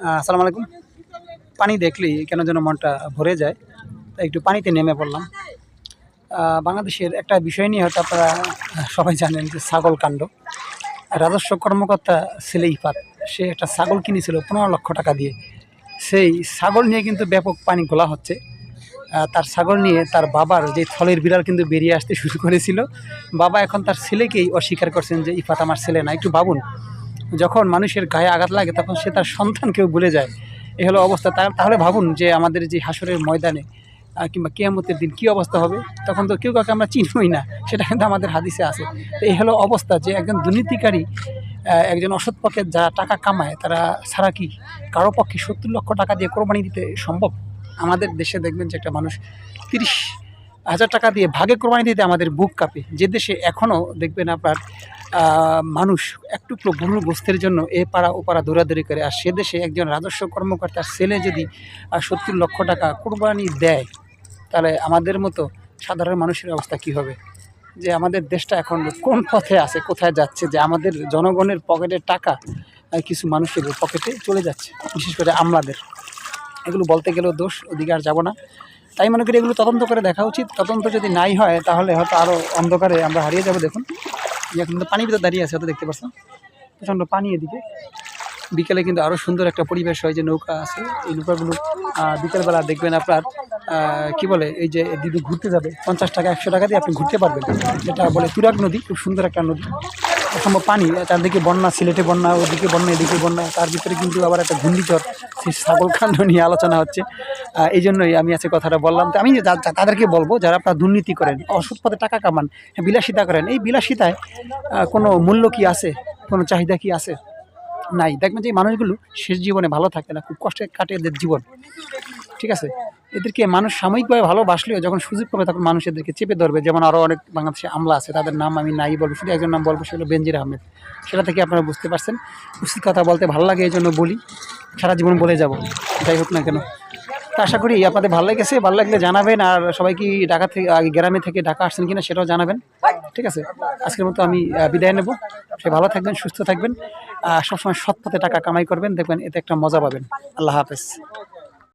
আসসালামু আলাইকুম। পানি দেখলেই কেন যেন মনটা ভরে যায়, তাই একটু পানিতে নেমে পড়লাম। বাংলাদেশের একটা বিষয় নিয়ে হয়তো আপনারা সবাই জানেন যে ছাগল কাণ্ড। রাজস্ব কর্মকর্তা ছেলে ইফাত সে একটা ছাগল কিনেছিল পনেরো লক্ষ টাকা দিয়ে। সেই ছাগল নিয়ে কিন্তু ব্যাপক পানি গোলা হচ্ছে। তার ছাগল নিয়ে তার বাবার যে থলের বিড়াল কিন্তু বেরিয়ে আসতে শুরু করেছিল। বাবা এখন তার ছেলেকেই অস্বীকার করছেন যে ইফাত আমার ছেলে না, একটু ভাবুন। যখন মানুষের গায়ে আঘাত লাগে তখন সে তার সন্তানকেও ভুলে যায়। এ হলো অবস্থা। তাহলে ভাবুন যে আমাদের যে হাসরের ময়দানে কিংবা কেয়ামতের দিন কী অবস্থা হবে? তখন তো কেউ কাউকে আমরা চিনবই না। সেটা কিন্তু আমাদের হাদিসে আছে। তো এই হলো অবস্থা যে একজন দুর্নীতিকারী একজন অসৎ পক্ষে যারা টাকা কামায়, তারা ছাড়া কি কারও পক্ষে সত্তর লক্ষ টাকা দিয়ে কোরবানি দিতে সম্ভব? আমাদের দেশে দেখবেন যে একটা মানুষ তিরিশ হাজার টাকা দিয়ে ভাগে কোরবানি দিতে আমাদের বুক কাঁপে। যে দেশে এখনও দেখবেন আপনার মানুষ একটু গোস্তের জন্য এ পাড়া ও পাড়া দৌড়াদৌড়ি করে। আর সে দেশে একজন রাজস্ব কর্মকর্তার ছেলে যদি সত্তর লক্ষ টাকা কোরবানি দেয়, তাহলে আমাদের মতো সাধারণ মানুষের অবস্থা কি হবে? যে আমাদের দেশটা এখন কোন পথে আছে, কোথায় যাচ্ছে, যে আমাদের জনগণের পকেটের টাকা কিছু মানুষের পকেটে চলে যাচ্ছে, বিশেষ করে আমলাদের। এগুলো বলতে গেলেও দোষ ওদিকে আর যাব না। তাই মনে করি এগুলো তদন্ত করে দেখা উচিত। তদন্ত যদি নাই হয়, তাহলে হয়তো আরও অন্ধকারে আমরা হারিয়ে যাব, দেখুন। এখন কিন্তু পানির ভিতরে দাঁড়িয়ে আছে হয়তো দেখতে পাচ্ছ? প্রচণ্ড পানি এদিকে। বিকেলে কিন্তু আরও সুন্দর একটা পরিবেশ হয়, যে নৌকা আছে, এই নৌকাগুলো বিকেলবেলা দেখবেন আপনার কি বলে, এই যে দিদি ঘুরতে যাবে, পঞ্চাশ টাকা, একশো টাকা দিয়ে আপনি ঘুরতে পারবেন। যেটা বলে তুরাগ নদী, খুব সুন্দর একটা নদী। অসম্ভব পানি চারদিকে বন্যা, সিলেটে বন্যা, ওদিকে বন্যা, এদিকে বন্যা, তার ভিতরে কিন্তু আবার একটা ঘূর্ণিঝড়, সেই ছাগল কাণ্ড নিয়ে আলোচনা হচ্ছে। এই জন্যই আমি আজকে কথাটা বললাম। তো আমি তাদেরকে বলব, যারা আপনারা দুর্নীতি করেন অসৎ পথে টাকা কামান, বিলাসিতা করেন, এই বিলাসিতায় কোনো মূল্য কি আছে? কোনো চাহিদা কি আছে? নাই। দেখবেন যে এই মানুষগুলো শেষ জীবনে ভালো থাকে না, খুব কষ্টে কাটে এদের জীবন। ঠিক আছে? এদেরকে মানুষ সাময়িকভাবে ভালোবাসলেও যখন সুযোগ পাবে তখন মানুষ এদেরকে চেপে ধরবে। যেমন আরও অনেক বাংলাদেশে আমলা আছে, তাদের নাম আমি নাই বলব, শুধু একজন নাম বলব সেটা বেনজির আহমেদ। সেটা থেকে আপনারা বুঝতে পারছেন। উচিত কথা বলতে ভালো লাগে, এই জন্য বলি, সারা জীবন বলে যাব, যাই হোক না কেন। তা আশা করি আপনাদের ভালো লেগেছে, ভালো লাগলে জানাবেন, আর সবাই কি ঢাকা থেকে গ্রামে থেকে ঢাকা আসছেন কিনা সেটাও জানাবেন, ঠিক আছে? আজকের মতো আমি বিদায় নেব। সে ভালো থাকবেন, সুস্থ থাকবেন, আর সবসময় সৎ পথে টাকা কামাই করবেন, দেখবেন এতে একটা মজা পাবেন। আল্লাহ হাফেজ।